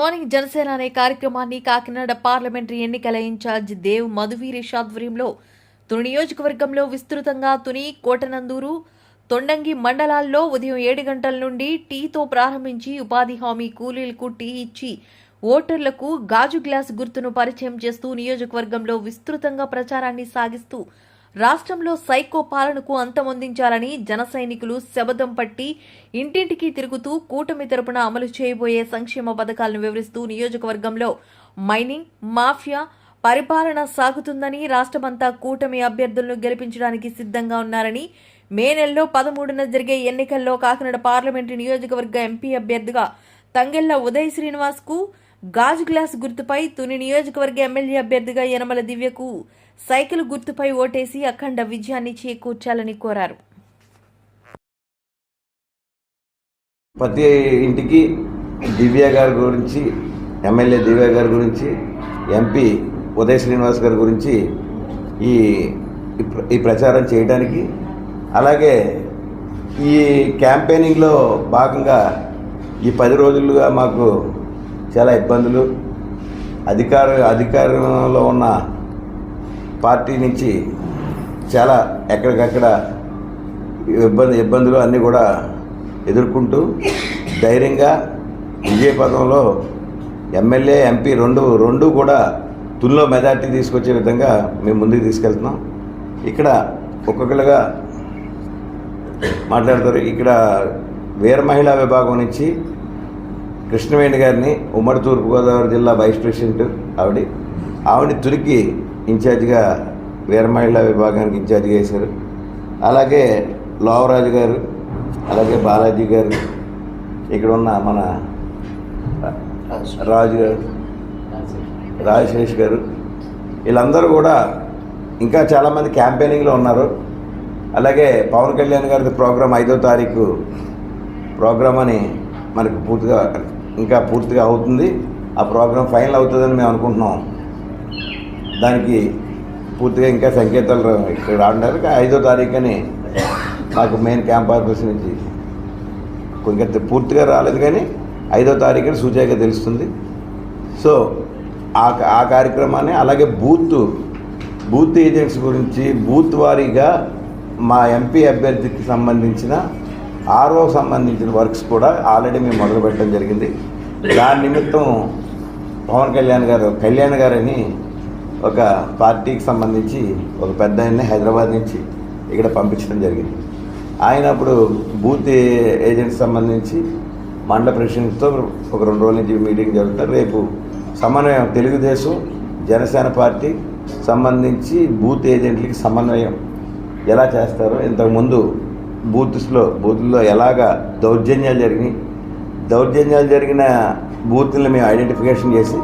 Morning Janasena అనే కార్యక్రమాన్ని Kakinada parliamentary ఎన్నికల ఇన్ఛార్జ్ దేవ్ మధువీరేష్ ఆధ్వర్యంలో తుని నియోజకవర్గంలో విస్తృతంగా తుని కోటనందూరు తొండంగి మండలాల్లో ఉదయం ఏడు గంటల నుండి టీతో ప్రారంభించి ఉపాధి హామీ కూలీలకు టీ ఇచ్చి ఓటర్లకు గాజు గ్లాస్ గుర్తును పరిచయం చేస్తూ నియోజకవర్గంలో విస్తృతంగా ప్రచారాన్ని సాగిస్తూ రాష్ట్రంలో సైకో పాలనకు అంతమొందించాలని జన సైనికులు శబదం పట్టి ఇంటింటికి తిరుగుతూ కూటమి తరపున అమలు చేయబోయే సంక్షేమ పథకాలను వివరిస్తూ నియోజకవర్గంలో మైనింగ్ మాఫియా పరిపాలన సాగుతుందని రాష్ట్రమంతా కూటమి అభ్యర్థులను గెలిపించడానికి సిద్ధంగా ఉన్నారని మే నెలలో పదమూడున జరిగే ఎన్నికల్లో కాకినాడ పార్లమెంటు నియోజకవర్గ ఎంపీ అభ్యర్థిగా తంగెళ్ళ ఉదయ్ శ్రీనివాస్కు గాజు గ్లాస్ గుర్తుపై తుని నియోజకవర్గ ఎమ్మెల్యే అభ్యర్థిగా యనమల దివ్యకు సైకిల్ గుర్తుపై ఓటేసి అఖండ విజయాన్ని చేకూర్చాలని కోరారు. ప్రతి ఇంటికి దివ్య గారి గురించి ఎమ్మెల్యే దివ్య గారి గురించి ఎంపీ ఉదయ్ శ్రీనివాస్ గారి గురించి ఈ ఈ ఈ ప్రచారం చేయడానికి అలాగే ఈ క్యాంపెయినింగ్లో భాగంగా ఈ పది రోజులుగా మాకు చాలా ఇబ్బందులు. అధికార అధికారంలో ఉన్న పార్టీ నుంచి చాలా ఎక్కడికక్కడ ఇబ్బంది ఇబ్బందులు అన్నీ కూడా ఎదుర్కొంటూ ధైర్యంగా విజయపథంలో ఎమ్మెల్యే ఎంపీ రెండు రెండు కూడా తుల్లో మెజార్టీ తీసుకొచ్చే విధంగా మేము ముందుకు తీసుకెళ్తున్నాం. ఇక్కడ ఒక్కొక్కరుగా మాట్లాడతారు. ఇక్కడ వీర మహిళా విభాగం నుంచి కృష్ణవేణి గారిని ఉమ్మడి తూర్పుగోదావరి జిల్లా వైస్ ప్రెసిడెంట్ ఆవిడ. ఆవిడ తురికి ఇన్ఛార్జిగా వీర మహిళా విభాగానికి ఇన్ఛార్జిగా వేశారు. అలాగే లోవరాజు గారు అలాగే బాలాజీ గారు ఇక్కడ ఉన్న మన రాజు గారు రాజశేష్ గారు వీళ్ళందరూ కూడా ఇంకా చాలామంది క్యాంపెయినింగ్లో ఉన్నారు. అలాగే పవన్ కళ్యాణ్ గారిది ప్రోగ్రాం ఐదో తారీఖు ప్రోగ్రాం అని మనకు పూర్తిగా ఇంకా పూర్తిగా అవుతుంది. ఆ ప్రోగ్రాం ఫైనల్ అవుతుందని మేము అనుకుంటున్నాం. దానికి పూర్తిగా ఇంకా సంకేతాలు ఇక్కడ రావడానికి ఐదో తారీఖుని మాకు మెయిన్ క్యాంప్ ఆఫీస్ నుంచి ఇంకా పూర్తిగా రాలేదు కానీ ఐదో తారీఖున సూచనగా తెలుస్తుంది. సో ఆ ఆ కార్యక్రమాన్ని అలాగే బూత్ బూత్ ఏజెంట్స్ గురించి బూత్ వారీగా మా ఎంపీ అభ్యర్థికి సంబంధించిన ఆర్ఓ సంబంధించిన వర్క్స్ కూడా ఆల్రెడీ మేము మొదలు పెట్టడం జరిగింది. దాని నిమిత్తం పవన్ కళ్యాణ్ గారు కళ్యాణ్ గారని ఒక పార్టీకి సంబంధించి ఒక పెద్ద ఆయన్ని హైదరాబాద్ నుంచి ఇక్కడ పంపించడం జరిగింది. ఆయన అప్పుడు బూత్ ఏజెంట్ సంబంధించి మండల ప్రెసిడెంట్తో ఒక రెండు రోజుల నుంచి మీటింగ్ జరుగుతుంది. రేపు సమన్వయం తెలుగుదేశం జనసేన పార్టీ సంబంధించి బూత్ ఏజెంట్లకి సమన్వయం ఎలా చేస్తారో ఇంతకుముందు బూత్స్లో బూత్లో ఎలాగ దౌర్జన్యాలు జరిగినాయి. దౌర్జన్యాలు జరిగిన బూత్లను మేము ఐడెంటిఫికేషన్ చేసి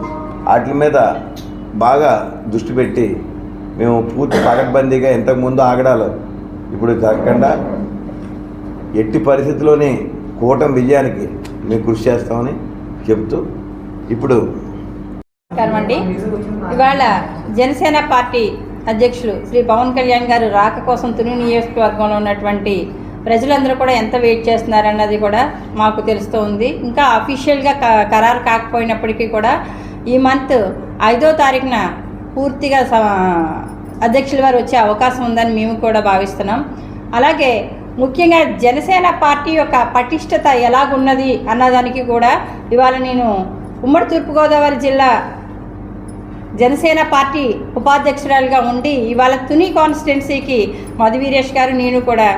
వాటి మీద బాగా దృష్టి పెట్టి మేము పూర్తి పగడ్బందీగా ఇంతకుముందు ఆగడాలు. ఇప్పుడు జరగకుండా ఎట్టి పరిస్థితిలోని కూటమి విజయానికి మేము కృషి చేస్తామని చెప్తూ ఇప్పుడు అండి. ఇవాళ జనసేన పార్టీ అధ్యక్షులు శ్రీ పవన్ కళ్యాణ్ గారు రాక కోసం తుని నియోజకవర్గంలో ఉన్నటువంటి ప్రజలందరూ కూడా ఎంత వెయిట్ చేస్తున్నారన్నది కూడా మాకు తెలుస్తూ ఉంది. ఇంకా అఫీషియల్గా క- ఖరారు కాకపోయినప్పటికీ కూడా ఈ మంత్ ఐదో తారీఖున పూర్తిగా స- అధ్యక్షుల వారు వచ్చే అవకాశం ఉందని మేము కూడా భావిస్తున్నాం. అలాగే ముఖ్యంగా జనసేన పార్టీ యొక్క పటిష్టత ఎలాగున్నది అన్నదానికి కూడా ఇవాళ నేను ఉమ్మడి తూర్పుగోదావరి జిల్లా జనసేన పార్టీ ఉపాధ్యక్షురాలుగా ఉండి ఇవాళ తుని కాన్స్టిట్యున్సీకి మధువీరేష్ గారు నేను కూడా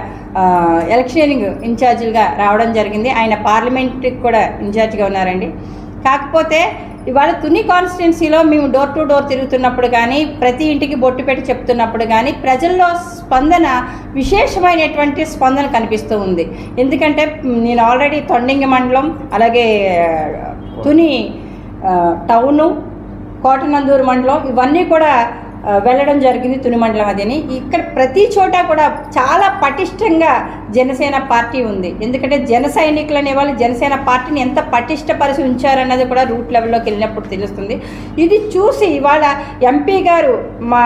ఎలక్షనింగ్ ఇన్ఛార్జీలుగా రావడం జరిగింది. ఆయన పార్లమెంట్కి కూడా ఇన్ఛార్జిగా ఉన్నారండి. కాకపోతే ఇవాళ తుని కాన్స్టిట్యున్సీలో మేము డోర్ టు డోర్ తిరుగుతున్నప్పుడు కానీ ప్రతి ఇంటికి బొట్టు పెట్టి చెప్తున్నప్పుడు కానీ ప్రజల్లో స్పందన విశేషమైనటువంటి స్పందన కనిపిస్తూ ఉంది. ఎందుకంటే నేను ఆల్రెడీ తొండింగి మండలం అలాగే తుని టౌను కోటనందూరు మండలం ఇవన్నీ కూడా వెళ్ళడం జరిగింది తుని మండలం అదని ఇక్కడ ప్రతి చోట కూడా చాలా పటిష్టంగా జనసేన పార్టీ ఉంది. ఎందుకంటే జన సైనికులు అనే వాళ్ళు జనసేన పార్టీని ఎంత పటిష్టపరిచి ఉంచారన్నది కూడా రూట్ లెవెల్లోకి వెళ్ళినప్పుడు తెలుస్తుంది. ఇది చూసి ఇవాళ ఎంపీ గారు మా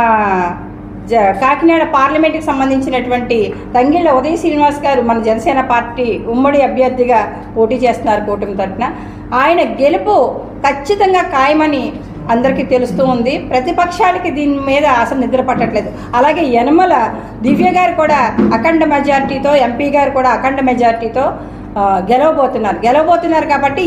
జ కాకినాడ పార్లమెంట్కి సంబంధించినటువంటి తంగిళ్ళ ఉదయ శ్రీనివాస్ గారు మన జనసేన పార్టీ ఉమ్మడి అభ్యర్థిగా పోటీ చేస్తున్నారు కూటమి తరఫున. ఆయన గెలుపు ఖచ్చితంగా ఖాయమని అందరికీ తెలుస్తూ ఉంది. ప్రతిపక్షాలకి దీని మీద అసలు నిద్ర పట్టట్లేదు. అలాగే యనమల దివ్య గారు కూడా అఖండ మెజార్టీతో ఎంపీ గారు కూడా అఖండ మెజార్టీతో గెలవబోతున్నారు. గెలవబోతున్నారు కాబట్టి